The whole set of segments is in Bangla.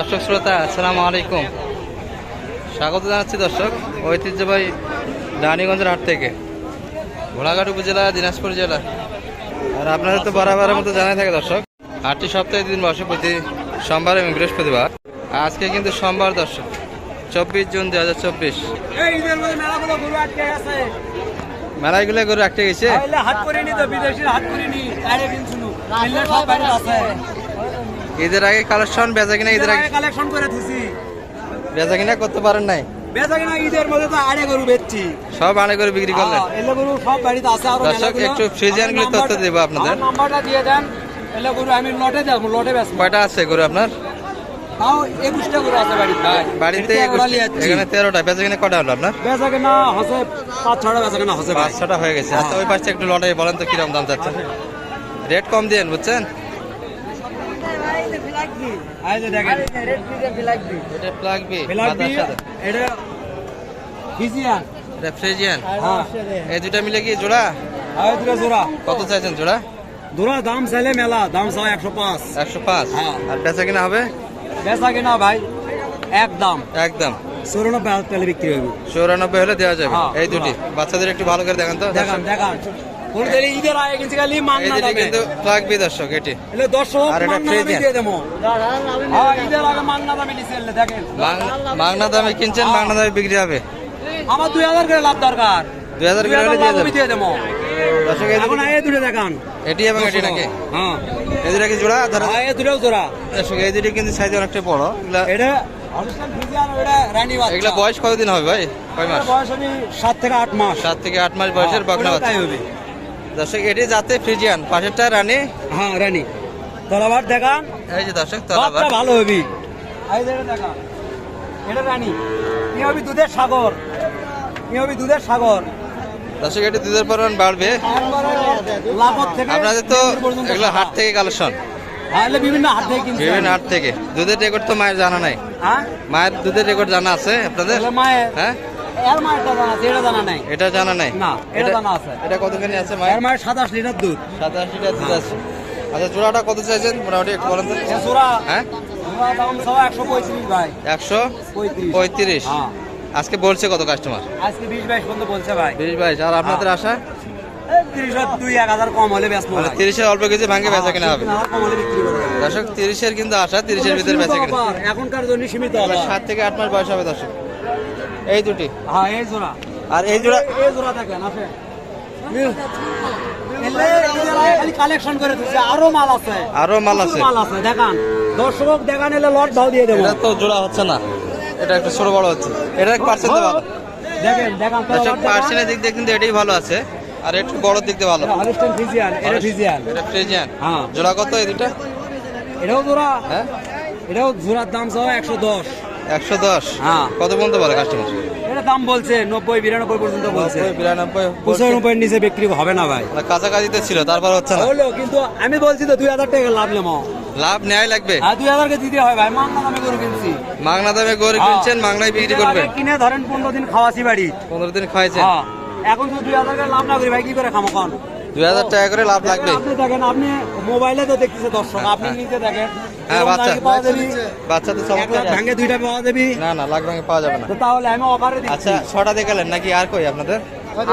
দর্শক শ্রোতা আসসালামু আলাইকুম। স্বাগত জানাচ্ছি দর্শক ঐতিহ্যবাহী রানীগঞ্জের হাট থেকে। ঘোড়াঘাট উপজেলা দিনাজপুর জেলা। আর আপনাদের তো বরাবরের মতো জানাই থাকে দর্শক হাটটি সপ্তাহে দিন বসে প্রতি সোমবার এবং বৃহস্পতিবার। আজকে কিন্তু সোমবার দর্শক চব্বিশ জুন দু হাজার চব্বিশ। মেলাগুলো গরু আটকে গেছে। হাট তো হাট ঈদের আগে কালেকশন বেচা কিনা ঈদের আগে কালেকশন করে থুছি বেচা কিনা করতে পারেন নাই? বেচা কিনা ঈদের মধ্যে তো আড়ে গরু বেচছি। সব আনে গরু বিক্রি করলেন? এলে গরু সব বাড়িতে আছে আর দর্শক, একটু ফ্রিজিয়ানগুলো তথ্য দেবো আপনাদের। নাম্বারটা দিয়ে দেন এলে গরু আমি লটে দেবো লটে বেচবো। কয়টা আছে গরু আপনার? তাও গরু আছে বাড়িতে। বাড়িতে লিয়ে যাচ্ছি। এখানে তেরোটা বেচা কিনা কটা হলো আপনার? বেচা কিনা হসে পাঁচ ছটা বেচা কিনা হসে ভাই। পাঁচ ছটা হয়ে গেছে। আচ্ছা ওই পাশে একটু লটাই বলেন তো কীরকম দাম চাচ্ছেন রেট কম দিন বুঝছেন? এই যে দেখেন। এটা প্লাগ বি ফ্ল্যাট মাথার সাথে এটা ফিজিয়ান। এটা ফ্রিজিয়ান। হ্যাঁ। এই দুটা মিলে কি জোড়া? আর দুটো জোড়া। কত চাইছেন জোড়া? জোড়া দাম চাইলে মেলা দাম চাও একশো পাঁচ। একশো পাঁচ? হ্যাঁ। আর বেচা কিনা হবে? বেচা কিনা ভাই এক দাম। একদম। চৌরানব্বই হাজার বিক্রি হবে চৌরানব্বই হলে দেওয়া যাবে। হ্যাঁ, এই দুটি। বাচ্চাদের একটু ভালো করে দেখান তো। দেখান দেখান। কোন ঈদের আগে কিছু খালি এই কিন্তু প্লাগ দর্শক এটি। এলে দর্শক আর দামে দিয়ে দেবো। হ্যাঁ ঈদের আগে দামে নিচে এলে দেখেন। মাং- দামে কিনছেন হ্যাঁ। দামে বিক্রি হবে। আমার দুই হাজার করে লাভ দরকার। দুই হাজার দুই করে হলে হাজার দিয়ে লাভ দিয়ে দেবো। দর্শক এখন এই দুটো দেখান। এটি এবং এটি নাকি? হ্যাঁ। এই দুটা কি জোড়া? ধরো হ্যাঁ এই দুটো জোড়া। দর্শক এই দুটি কিন্তু সাইজ অনেকটা বড়। এটা এগুলা বয়স কতদিন হবে ভাই? কয় মাস? বয়স আমি সাত থেকে আট মাস। সাত থেকে আট মাস বয়সের বাগনা বাচ্চা। হবে। দর্শক এটি যাতে ফ্রিজিয়ান। পাশেরটা রানী। হ্যাঁ রানী। তলাবার দেখান এই যে দর্শক তলাবার। ভালো হবি। এই যে দেখান এটা রানী। ই হবি দুধের সাগর। ই হবি দুধের সাগর। দর্শক এটি দুধের পরিমাণ বাড়বে। একবারে লাভত থেকে আপনাদের তো এগুলো হাট থেকে কালেকশন। হ্যাঁ, বিভিন্ন হাট থেকে কিনছি হাট থেকে। দুধের রেকর্ড তো মায়ের জানা নাই। হ্যাঁ? মায়ের দুধের রেকর্ড জানা আছে আপনাদের? হ্যাঁ? এর মায়েরটা জানা আছে এটা জানা নাই। এটা জানা নাই? না, এটা জানা আছে। এটা কতখানি আছে এর মায়ের লিটার দুধ। সাতাশ লিটার দুধ আছে। আচ্ছা জোড়াটা কত চাইছেন? মোটামুটি একটু বলেন তো। জোড়া হ্যাঁ? জোড়া দাম সব ভাই। হ্যাঁ। আজকে বলছে কত কাস্টমার আজকে বিশ বাইশ পর্যন্ত বলছে ভাই। বিশ বাইশ। আর আপনাদের হ্যাঁ। আশা? মানে অল্প কিছু ভাঙে বেচা কিনা হবে। দর্শক তিরিশের কিন্তু আশা তিরিশের ভিতরে বেচা কিনা। এখনকার জন্য সীমিত। সাত থেকে আট মাস বয়স হবে দর্শক। এই দুটি? হ্যাঁ এই জোড়া। আর এই জোড়া এই জোড়া দেখেন আছে। এলে এদের আগে খালি কালেকশন করে আরও মাল আছে। আরও মাল আছে। মাল আছে দেখান। দর্শক দেখান এলে লট ভাও দিয়ে দেবো। এটা তো জোড়া হচ্ছে না। এটা একটু ছোট বড় হচ্ছে। এটা পার্সেন্ট ভালো দেখেন দেখান পার্সেন্টের দিক দিয়ে কিন্তু এটাই ভালো আছে। আর একটু বড় দিক দিয়ে ভালো। এটা এটা ফ্রিজিয়ান হ্যাঁ। জোড়া কত এই দুটা এটাও জোড়া। হ্যাঁ। এটাও জোড়ার দাম সহ একশো দশ। একশো দশ। হ্যাঁ। কত পর্যন্ত বলে কাস্টমার এটা দাম বলছে নব্বই বিরানব্বই পর্যন্ত বলছে। নব্বই বিরানব্বই পঁচানব্বই নিচে বিক্রি হবে না ভাই। কাছাকাছিতে ছিল তারপর হচ্ছে না। হলো কিন্তু আমি বলছি তো দুই হাজার টাকা লাভ নেব। লাভ নেয় লাগবে। আর দুই হাজারকে দিতে হয় ভাই মাংনা দামে গরু কিনছি। মাংনা দামে গরু কিনছেন মাংনায় বিক্রি এর করবেন। কিনে ধরেন পনেরো দিন খাওয়াছি বাড়ি। পনেরো দিন খাইছেন হ্যাঁ। এখন তো দুই হাজার লাভ না করি ভাই কি করে খামো দুই হাজার টাকা করে লাভ লাগবে। আপনি দেখেন আপনি মোবাইলে তো দেখতেছে দর্শক আপনি নিজে দেখেন। হ্যাঁ বাচ্চা। পাওয়া যাবে। বাচ্চা তো চমৎকার। ভাঙে দুইটা পাওয়া যাবে। না না লাখ ভাঙে পাওয়া যাবে না। তাহলে আমি অফারে আচ্ছা দিচ্ছি ছটা দেখালেন নাকি আর কই আপনাদের? আর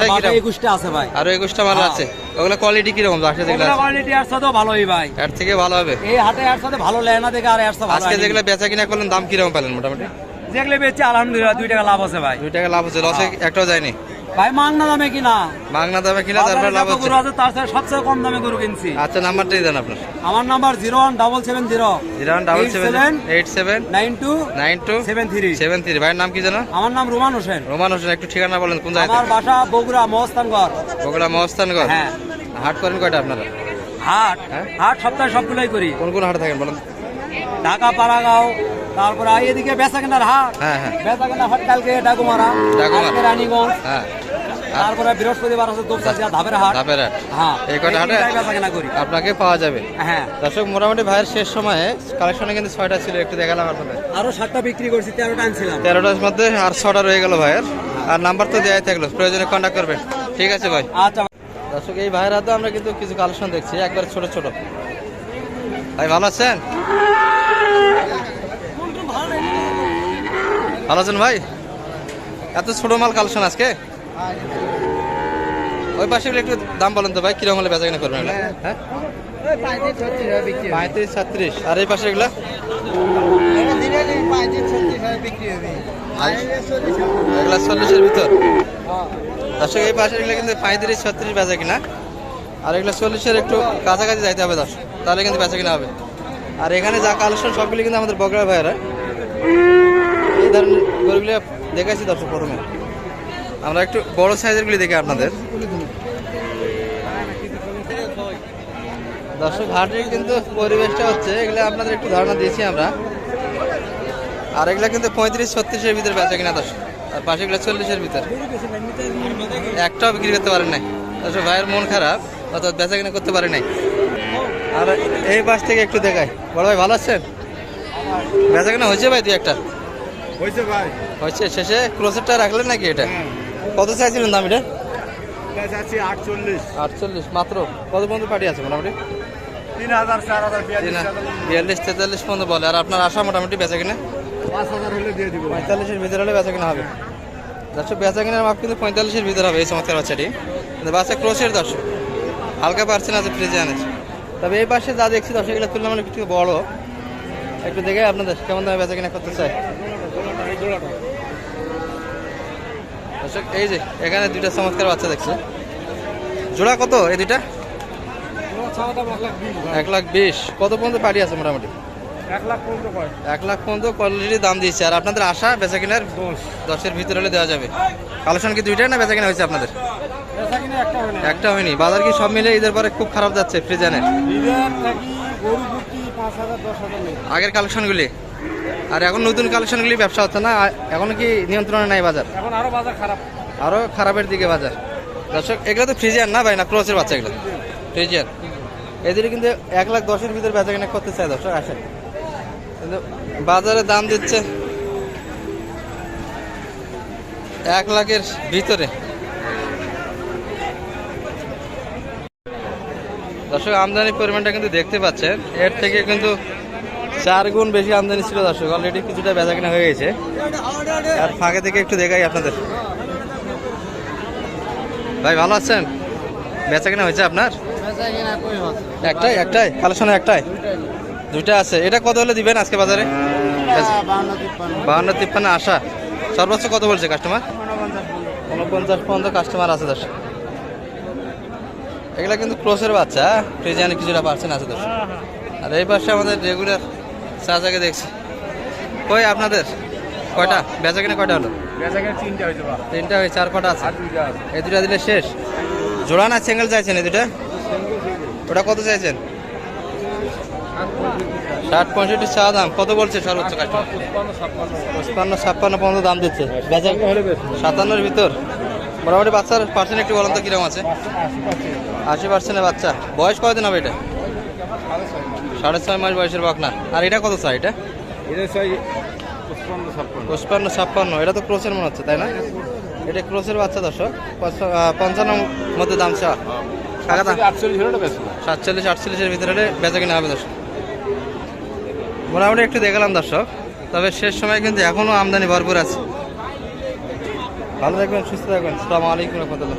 হ্যাঁ একুশটা আছে ভাই। আরও একুশটা মাল হ্যাঁ। আছে। ওগুলো কোয়ালিটি কীরকম? বাসা যেগুলো কোয়ালিটি আর সাথে ভালোই ভাই। এর থেকে ভালো হবে। এই হাটে আর সাথে ভালো লেয় না দেখে আর এর সাথে আজকে যেগুলো বেচা কিনা করলেন দাম কীরকম পেলেন মোটামুটি? যেগুলো বেচছি আলহামদুলিল্লাহ দুই টাকা লাভ আছে ভাই। দুই টাকা লাভ আছে লসে একটাও যায়নি। ভাই মাংনা দামে কিনা? মাংনা দামে কিনা তারপর লাভ হচ্ছে। গরু আছে তার সাথে সবচেয়ে কম দামে গরু কিনছি। আচ্ছা নাম্বারটাই দেন আপনার। আমার number zero one double seven zero. Zero double seven eight seven nine two nine two seven three. Seven three. ভাইয়ের নাম কি জানো আমার নাম রুমান হোসেন। রোমান হোসেন একটু ঠিকানা বলেন কোন জায়গায় আমার বাসা বগুড়া মহস্তানগড়। বগুড়া মহস্তানগড়? হ্যাঁ। হাট করেন কয়টা আপনারা? হাট। হ্যাঁ? হাট সপ্তাহে সবগুলোই করি। কোন কোন হাটে থাকেন বলেন? ঢাকা পাড়াগাঁও তারপরে এদিকে বেচা কেনার হাট। হ্যাঁ হ্যাঁ। বেচা কেনার হাট কালকে ডাকুমারা। রানীগঞ্জ। হ্যাঁ। তারপরে বৃহস্পতিবার আছে দুপচাচিয়া ধাপের হাট। ধাপের হাট। হ্যাঁ এই কটা হাটে বেচা কেনা করি। আপনাকে পাওয়া যাবে। হ্যাঁ। দর্শক মোটামুটি ভাইয়ের শেষ সময়ে কালেকশনে কিন্তু ছয়টা ছিল একটু দেখালাম আপনাদের। আরও সাতটা বিক্রি করছি তেরোটা আনছিলাম। তেরোটার মধ্যে আর ছটা রয়ে গেল ভাইয়ের। আর নাম্বার তো দেওয়াই থাকল প্রয়োজনে কন্ট্যাক্ট করবেন। ঠিক আছে ভাই। আচ্ছা। দর্শক এই ভাইয়ের হাতে আমরা কিন্তু কিছু কালেকশন দেখছি একবার ছোট ছোট। ভাই ভালো আছেন? ভালো আছেন ভাই? এত ছোট মাল কালেকশন আজকে? ওই পাশে একটু দাম বলেন তো ভাই, কীরকম হলে বেচা কিনা করবেন? হ্যাঁ? পঁয়ত্রিশ ছত্রিশ। আর এই পাশে এগুলো? এগুলো চল্লিশের ভিতর। দর্শক, এই পাশে এগুলো কিন্তু পঁয়ত্রিশ ছত্রিশ বেচা কিনা আর এগুলো চল্লিশের একটু কাছাকাছি যাইতে হবে দর্শক, তাহলে কিন্তু বেচা কিনা হবে। আর এখানে যা কালেকশন, সবগুলি কিন্তু আমাদের বগড়া ভাইয়েরা এই ধরনের গরুগুলি দেখাইছি দর্শক প্রথমে। আমরা একটু বড় সাইজেরগুলি দেখি আপনাদের। দর্শক, হাটের কিন্তু পরিবেশটা হচ্ছে, এগুলো আপনাদের একটু ধারণা দিয়েছি আমরা। আর এগুলো কিন্তু পঁয়ত্রিশ, ছত্রিশের ভিতরে বেচা কিনা দর্শক। আর পাশে এগুলো চল্লিশের ভিতরে। একটাও বিক্রি করতে পারেন নাই। দর্শক, ভাইয়ের মন খারাপ, অর্থাৎ বেচা কিনা করতে পারে নাই। আর এই পাশ থেকে একটু দেখাই। বড় ভাই, ভালো আছেন? বেচা কিনা হয়েছে ভাই তুই একটা? হয়েছে ভাই? হয়েছে শেষে? ক্রোসেরটা রাখলেন নাকি এটা? কত চাইছিলেন দাম এটা? যাচ্ছি আটচল্লিশ। আটচল্লিশ মাত্র? কত পর্যন্ত পার্টি আছে মোটামুটি? তিন হাজার চার হাজার বিয়াল্লিশ তেতাল্লিশ পর্যন্ত বলে। আর আপনার আশা মোটামুটি বেচা কিনা? পাঁচ হাজার হলে দিয়ে দিব। পঁয়তাল্লিশের ভিতরে হলে বেচা কিনা হবে। দর্শক বেচা কিনার মাপ কিন্তু পঁয়তাল্লিশের ভিতরে হবে এই চমৎকার বাচ্চাটি। কিন্তু বাচ্চা ক্রোসের দর্শক। হালকা যে ফ্রিজে আনেছে তবে এই পাশে যা দেখছি দর্শক এগুলো তুলনামূলক একটু বড়। একটু দেখে আপনাদের কেমন দামে বেচা কিনা করতে চাই দর্শক এই যে এখানে দুইটা চমৎকার বাচ্চা দেখছে। জোড়া কত এই দুইটা? এক লাখ বিশ। কত পর্যন্ত পাড়ি আছে মোটামুটি? এক লাখ পর্যন্ত কোয়ালিটি দাম দিচ্ছে আর আপনাদের আশা বেচা কিনার দশের ভিতরে হলে দেওয়া যাবে। কালেকশন কি দুইটাই না বেচা কিনা হয়েছে আপনাদের? একটা হয় হয়নি। বাজার কি সব মিলে ঈদের পরে খুব খারাপ যাচ্ছে ফ্রিজানের? আগের কালেকশনগুলি? আর এখন নতুন কালেকশনগুলি ব্যবসা হচ্ছে না এখন কি নিয়ন্ত্রণে নাই বাজার? এখন আরও বাজার খারাপ। আরও খারাপের দিকে বাজার। দর্শক এগুলো তো ফ্রিজিয়ার না ভাই না ক্রসের বাচ্চা এগুলো? ফ্রিজিয়ার এদের কিন্তু এক লাখ দশের ভিতরে বেচা কেনা করতে চায় দর্শক আসেন। কিন্তু বাজারে দাম দিচ্ছে এক লাখের ভিতরে। দর্শক আমদানির পরিমাণটা কিন্তু দেখতে পাচ্ছেন। এর থেকে কিন্তু চার গুণ বেশি আমদানি ছিল দর্শক। অলরেডি কিছুটা বেচা কিনা হয়ে গেছে। আর ফাঁকে থেকে একটু দেখাই আপনাদের। ভাই ভালো আছেন? বেচা কিনা হয়েছে আপনার? একটাই একটাই? কালেকশন একটাই? দুইটা আছে। এটা কত হলে দিবেন আজকে বাজারে? বাহান্ন তিপ্পান্ন। আশা। সর্বোচ্চ কত বলছে কাস্টমার উনপঞ্চাশ পর্যন্ত কাস্টমার আছে দশ এগুলা কিন্তু ক্লোসের বাচ্চা। ফ্রিজিয়ানে কিছুটা পার্সেন্ট আছে দশ আর এই পাশে আমাদের রেগুলার চাচাকে দেখছি। কই আপনাদের? কয়টা? বেচা কিনা কয়টা হলো? তিনটা হয়েছে চার কটা আছে? এই দুটা দিলে শেষ। জোড়া না সিঙ্গেল চাইছেন এই দুটা ওটা কত চাইছেন? ষাট পঁয়ষট্টি চা দাম। কত বলছে সর্বোচ্চ পঁচপান্ন ছাপ্পান্ন। পর্যন্ত দাম দিচ্ছে। সাতান্নর ভিতর। মোটামুটি বাচ্চার পার্সেন্ট একটু বলেন তো কীরকম আছে? আশি পার্সেন্ট আশি পার্সেন্টের বাচ্চা। বয়স কয়দিন হবে এটা? সাড়ে ছয় মাস বয়সের বকনা। আর এটা কত চাই এটা? পঁচপান্ন ছাপ্পান্ন। এটা তো ক্রোসের মনে হচ্ছে তাই না? এটা ক্রোসের বাচ্চা দর্শক। পঞ্চান্ন মধ্যে দাম চা সাতচল্লিশ আটচল্লিশের ভিতরে হলে বেচা কিনা হবে দর্শক। মোটামুটি একটু দেখালাম দর্শক। তবে শেষ সময় কিন্তু এখনও আমদানি ভরপুর আছে। ভালো থাকবেন সুস্থ থাকবেন। সালামালাইকুম রহমতুল্লাহ।